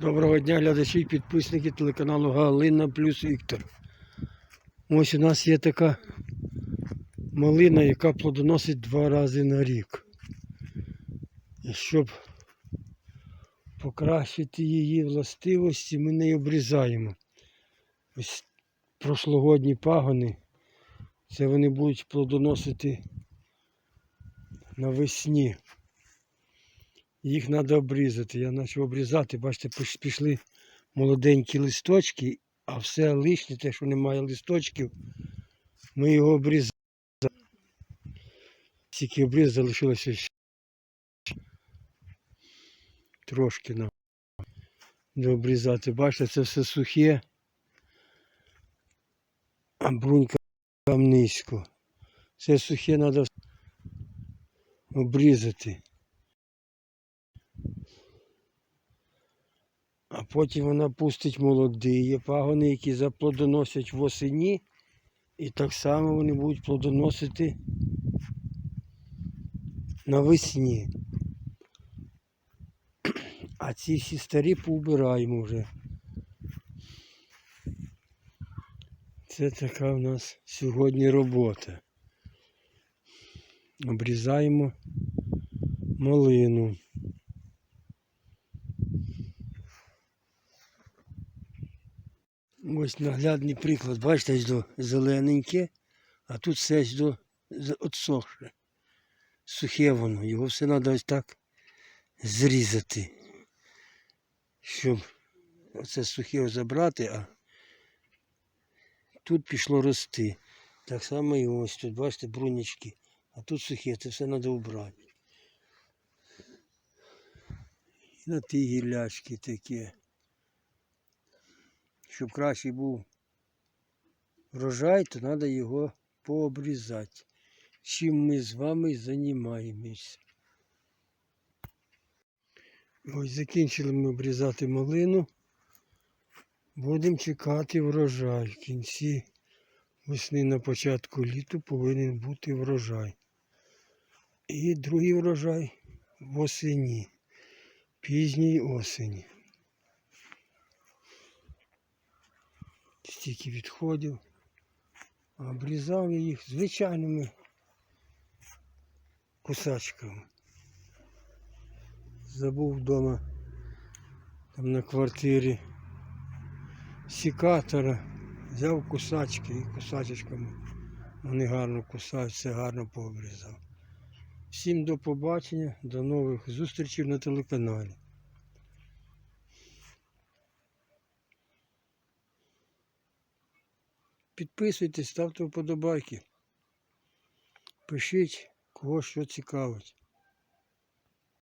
Доброго дня, глядачі і підписники телеканалу Галина плюс Віктор. Ось у нас є така малина, яка плодоносить два рази на рік. І щоб покращити її властивості, ми неї обрізаємо. Ось прошлогодні пагони, це вони будуть плодоносити навесні. Їх треба обрізати. Я почав обрізати, бачите, пішли молоденькі листочки, а все лишнє, те, що немає листочків, ми його обрізали. Тільки обріз залишилося ще трошки нам дообрізати. Бачите, це все сухе, а брунька там низько. Це сухе треба обрізати. А потім вона пустить молоді пагони, які заплодоносять восені. І так само вони будуть плодоносити навесні. А ці всі старі поубираємо вже. Це така в нас сьогодні робота. Обрізаємо малину. Ось наглядний приклад. Бачите, до зелененьке, а тут все до отсохше. Сухе воно. Його все треба ось так зрізати. Щоб оце сухе забрати, а тут пішло рости. Так само і ось тут, бачите, брунячки. А тут сухе, це все треба убрати. І на ті гілячки такі щоб кращий був врожай, то треба його пообрізати. Чим ми з вами займаємось. Ось закінчили ми обрізати малину. Будемо чекати врожай. В кінці весни на початку літу повинен бути врожай. І другий врожай восені, пізній осені. Стільки відходів. Обрізав я їх звичайними кусачками. Забув вдома там на квартирі сікатора, взяв кусачки і кусачечками. Вони гарно кусають, все гарно пообрізав. Всім до побачення, до нових зустрічей на телеканалі. Підписуйтесь, ставте вподобайки. Пишіть, кого що цікавить.